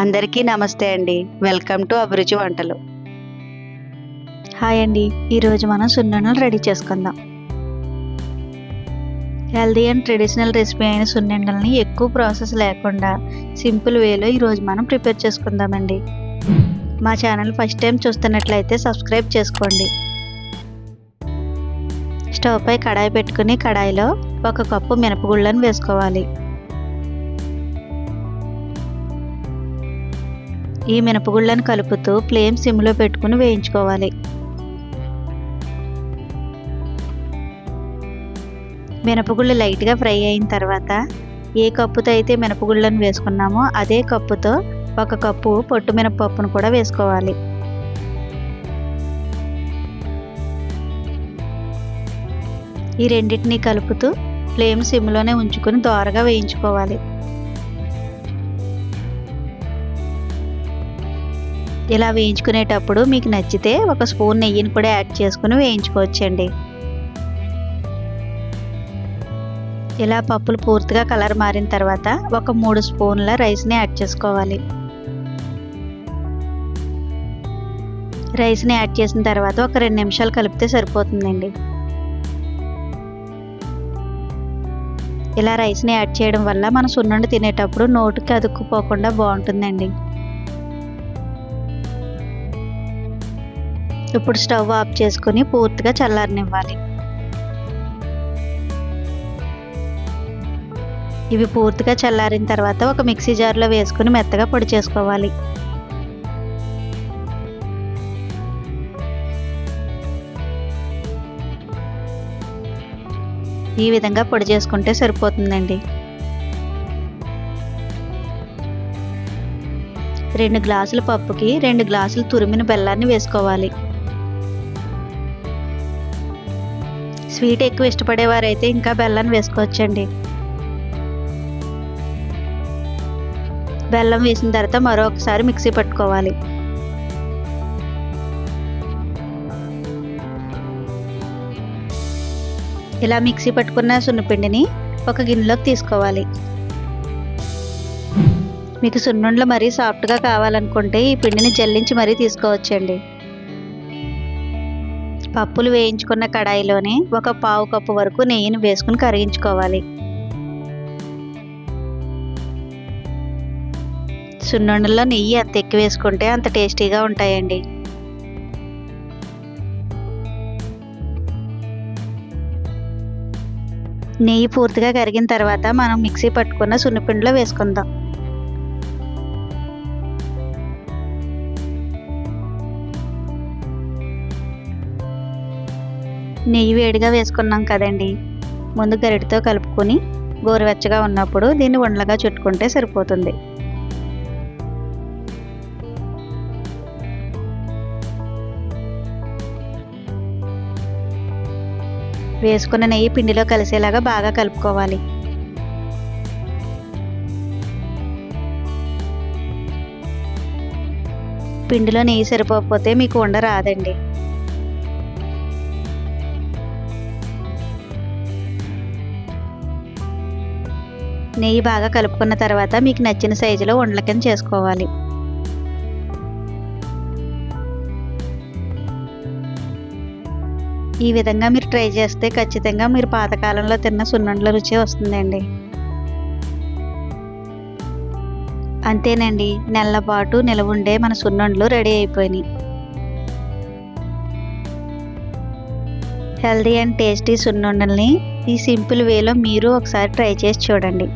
అందరికీ నమస్తే అండి. వెల్కమ్ టు అభిరుచి వంటలు. హాయ్ అండి. ఈరోజు మనం సున్నుండలు రెడీ చేసుకుందాం. హెల్దీ అండ్ ట్రెడిషనల్ రెసిపీ అయిన సున్నుండల్ని ఎక్కువ ప్రాసెస్ లేకుండా సింపుల్ వేలో ఈరోజు మనం ప్రిపేర్ చేసుకుందామండి. మా ఛానల్ ఫస్ట్ టైం చూస్తున్నట్లయితే సబ్స్క్రైబ్ చేసుకోండి. స్టవ్ పై కడాయి పెట్టుకుని కడాయిలో ఒక కప్పు మినపగుళ్ళను వేసుకోవాలి. ఈ మినపగుళ్ళను కలుపుతూ ఫ్లేమ్ సిమ్లో పెట్టుకుని వేయించుకోవాలి. మినపగుళ్ళు లైట్గా ఫ్రై అయిన తర్వాత ఏ కప్పుతో అయితే మినపగుళ్ళను వేసుకున్నామో అదే కప్పుతో ఒక కప్పు పొట్టు మినపప్పును కూడా వేసుకోవాలి. ఈ రెండింటిని కలుపుతూ ఫ్లేమ్ సిమ్లోనే ఉంచుకొని దోరగా వేయించుకోవాలి. ఇలా వేయించుకునేటప్పుడు మీకు నచ్చితే ఒక స్పూన్ నెయ్యిని కూడా యాడ్ చేసుకుని వేయించుకోవచ్చండి. ఇలా పప్పులు పూర్తిగా కలర్ మారిన తర్వాత ఒక మూడు స్పూన్ల రైస్ని యాడ్ చేసుకోవాలి. రైస్ని యాడ్ చేసిన తర్వాత ఒక రెండు నిమిషాలు కలిపితే సరిపోతుందండి. ఇలా రైస్ని యాడ్ చేయడం వల్ల మన సున్నుండి తినేటప్పుడు నోటికి అతుక్కుపోకుండా బాగుంటుందండి. ఇప్పుడు స్టవ్ ఆఫ్ చేసుకుని పూర్తిగా చల్లారనివ్వాలి. ఇవి పూర్తిగా చల్లారిన తర్వాత ఒక మిక్సీ జార్లో వేసుకుని మెత్తగా పొడి చేసుకోవాలి. ఈ విధంగా పొడి చేసుకుంటే సరిపోతుందండి. రెండు గ్లాసుల పప్పుకి రెండు గ్లాసులు తురిమిన బెల్లాన్ని వేసుకోవాలి. స్వీట్ ఎక్కువ ఇష్టపడేవారైతే ఇంకా బెల్లం వేసుకోవచ్చండి. బెల్లం వేసిన తర్వాత మరొకసారి మిక్సీ పట్టుకోవాలి. ఇలా మిక్సీ పట్టుకున్న సున్నపిండిని ఒక గిన్నెలోకి తీసుకోవాలి. మీకు సున్నుండలు మరీ సాఫ్ట్గా కావాలనుకుంటే ఈ పిండిని జల్లించి మరీ తీసుకోవచ్చండి. పప్పులు వేయించుకున్న కడాయిలోనే ఒక పావు కప్పు వరకు నెయ్యిని వేసుకుని కరిగించుకోవాలి. సున్నుండల్లో నెయ్యి అంత ఎక్కువ వేసుకుంటే అంత టేస్టీగా ఉంటాయండి. నెయ్యి పూర్తిగా కరిగిన తర్వాత మనం మిక్సీ పట్టుకున్న సున్నిపిండిలో వేసుకుందాం. నెయ్యి వేడిగా వేసుకున్నాం కదండి. ముందు గరిటతో కలుపుకొని గోరువెచ్చగా ఉన్నప్పుడు దీన్ని ఉండలుగా చుట్టుకుంటే సరిపోతుంది. వేసుకున్న నెయ్యి పిండిలో కలిసేలాగా బాగా కలుపుకోవాలి. పిండిలో నెయ్యి సరిపోకపోతే మీకు ఉండ రాదండి. నెయ్యి బాగా కలుపుకున్న తర్వాత మీకు నచ్చిన సైజులో ఉండల కింద చేసుకోవాలి. ఈ విధంగా మీరు ట్రై చేస్తే ఖచ్చితంగా మీరు పాతకాలంలో తిన్న సున్నుండల రుచి వస్తుందండి. అంతేనండి నెలల పాటు నిలవుండే మన సున్నుండలు రెడీ అయిపోయినాయి. హెల్దీ అండ్ టేస్టీ సున్నుండల్ని ఈ సింపుల్ వేలో మీరు ఒకసారి ట్రై చేసి చూడండి.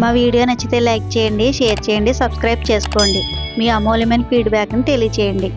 మా వీడియో నచ్చితే లైక్ చేయండి షేర్ చేయండి సబ్స్క్రైబ్ చేసుకోండి. మీ అమూల్యమైన ఫీడ్బ్యాక్ని తెలియచేయండి.